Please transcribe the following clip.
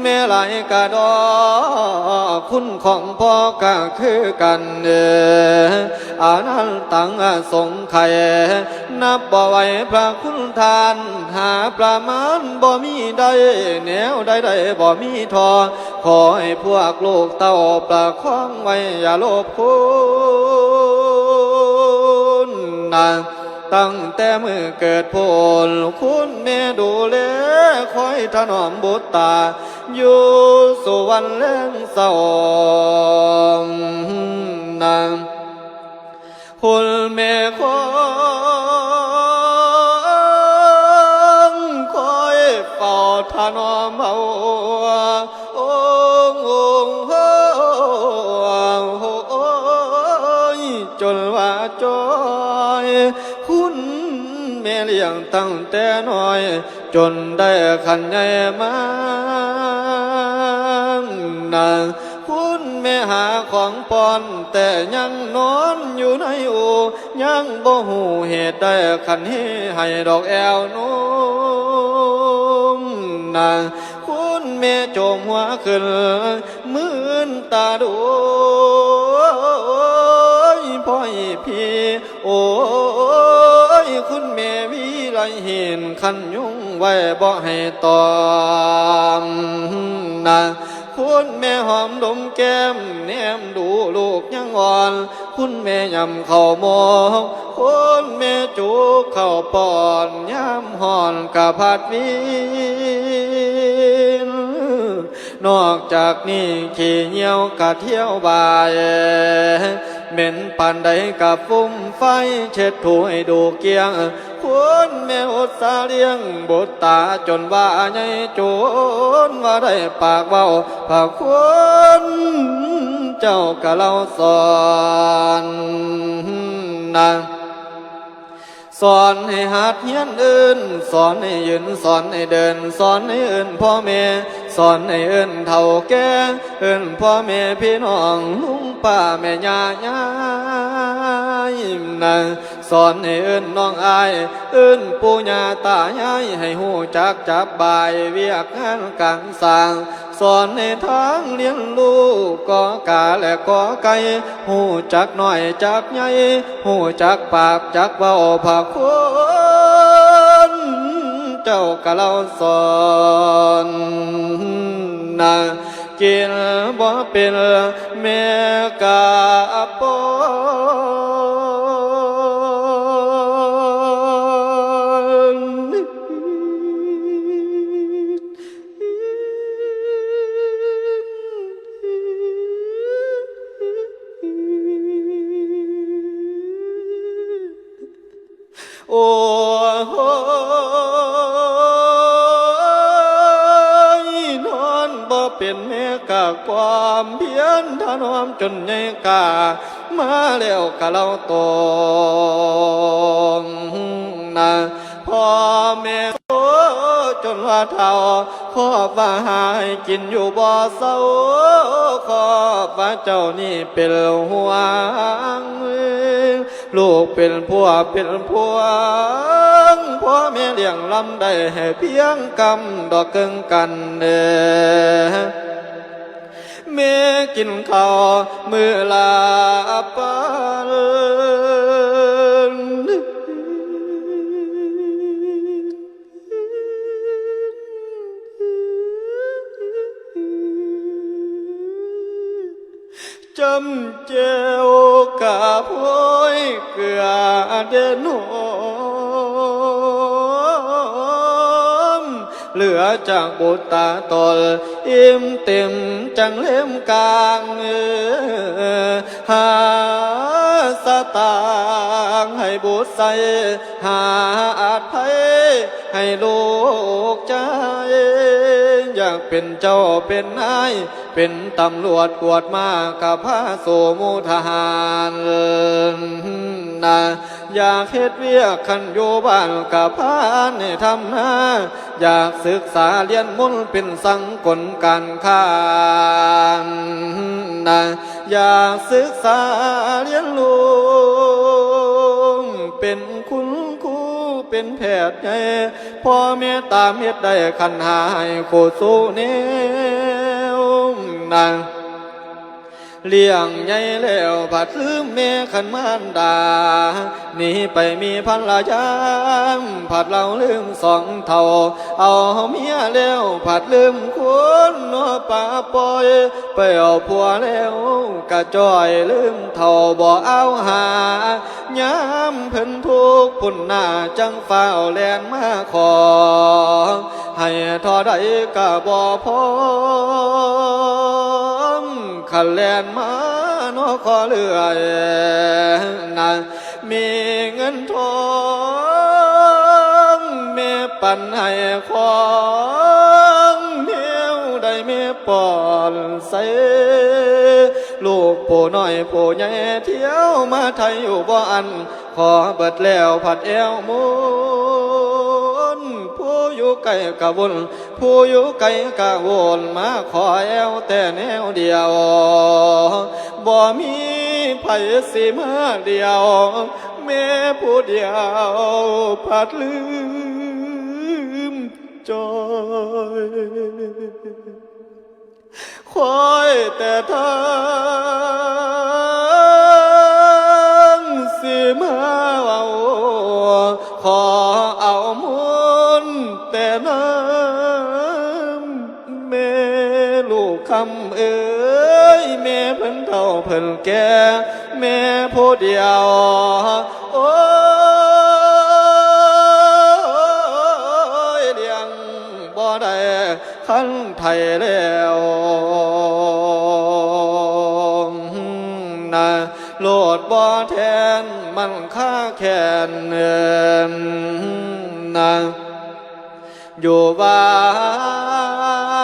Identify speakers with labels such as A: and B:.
A: เมลัยกะดอคุณของพ่อก็คือกันเดออานันตังสงไข่นับบ่ไหวพระคุณทาน หาประมาณบ่มีใดแนวใดใดบ่มีทอ ขอให้พวกลูกเต้าประคองไว้อย่าโลภคุณนะตั้งแต่มือเกิดโพลคุณแม่ดูแลคอยถนอมบุตรตา อยู่สุวรรณเล่งเศร้านางคุณแม่ของคอยเฝ้าถนอมเอาององค์เฮยจนว่าจอยคุณแม่เลี้ยงตั้งแต่น้อย จนได้ขันใหญ่มา นางคุณแม่หาของปอนแต่ยังนอนอยู่ในอูยังบ่หูเหตุได้ขันให้ให้ดอกแอวนุ่มนางคุณแม่จมหัวขึ้นมือนตาดูพ่อยพี่โอ้ยคุณแม่วิไลเห็นขันยุ่งไว้บ่ให้ตอมนะ คุณ แม่หอมดมแก้มแนมดูลูกยังอ่อน คุณแม่ยำเข่ามองคุณแม่จูบเข่าปอนย้ำหอนกะพัดวินนอกจากนี้ขี่เหยี่ยวกะเที่ยวบายเหม็นปานใดกับฟุ้มไฟเช็ดถูให้ดูเกียง คุณแม่อดสาเลี้ยงบุตรตาจนว่าใหญ่โจนว่าได้ปากเบาพาคุณเจ้ากะเล่าสอนนาง สอนให้หัดเฮียนอื่นสอนให้ยืนสอนให้เดิน สอนให้เอื่นพ่อแม่สอนให้เอื่นเท่าแก่เอื่นพ่อแม่พี่น้องลุงป้าแม่ย่าย่ายนะสอนให้เอื่นน้องอายเอื่นปู่ย่าตายายให้หูจักจับบายเวียกงานกังสร้าง สอนในทางเลี้ยงลูกกอกาและกอไก่หูจักหน่อยจักใหญ่หูจักปากจักเบาผักคนเจ้ากะเล่าสอนนะกินบ่เป็นแม่กาปอ เป็นแม่กะความเพียรถนอมจนใหญ่กามาแล้วกะเราตองนะพ่อแม่จนว่าเท่าขอบว่าหายกินอยู่บ่เศร้าขอบว่าเจ้านี่เป็นห่วงลูกเป็นผัวเป็นผัว พ่อแม่เลี้ยงลำได้ให้เพียงกำดอกเกิงกันเด้อแม่กินข้าวมือลาปันจำเจ้ากาพอยเกลือเดินหอ เหลือจากบุตรตาตอลอิ่มเต็มจังเล่มกลางหาสตางให้บุตรใสหาอาจไพให้ลูกใจอยากเป็นเจ้าเป็นนาย เป็นตำรวจกวดมากับพระโสมุทหารนะ อยากเฮ็ดเวียกขันอยู่บ้านกับพานให้ทำหน้าอยากศึกษาเรียนมุนเป็นสังกลการค้านะอยากศึกษาเรียนรู้เป็นคุณครูเป็นแพทย์ใหญ่พ่อแม่ตามเฮ็ดได้ขันหายโคสู้แนวนาง เลี้ยงใหญ่แล้วผัดลืมแม่ขันมารดาหนีไปมีพันละยามผัดเราลืมสองเท่า เอาเมียแล้วผัดลืมคนนัวป่าป่อย ไปเอาผัวแล้วกะจอยลืมเท่าบ่เอาหายามเพิ่นทุกข์ปุ่นหน้าจังฝ้าวแลนมาขอ ให้ทอใดกะบ่พอ ขันแลนมานอขอเลื่อยนะมีเงินทองม่ปันให้ของเดียวได้ม่ปอนใสลูกผู้น้อยผู้ใหญ่เที่ยวมาไทยอยู่บ่อัน ขอเบิดแล้วผัดแอวมู ไกลกะวนผู้อยู่ไกลกะวนมาขอแอวแต่แนวเดียวบ่มีไผสิมาเดียว แม่ผู้เดียวผัดลืมจอยคอยแต่ทาง คำเอ้ยแม่เพิ่นเฒ่าเพิ่นแก่แม่ผู้เดียว โอ้ยเลี้ยงบ่ได้คันไทยแล้วนะโลดบ่แทนมันค่าแค้นนนะอยู่บ้าน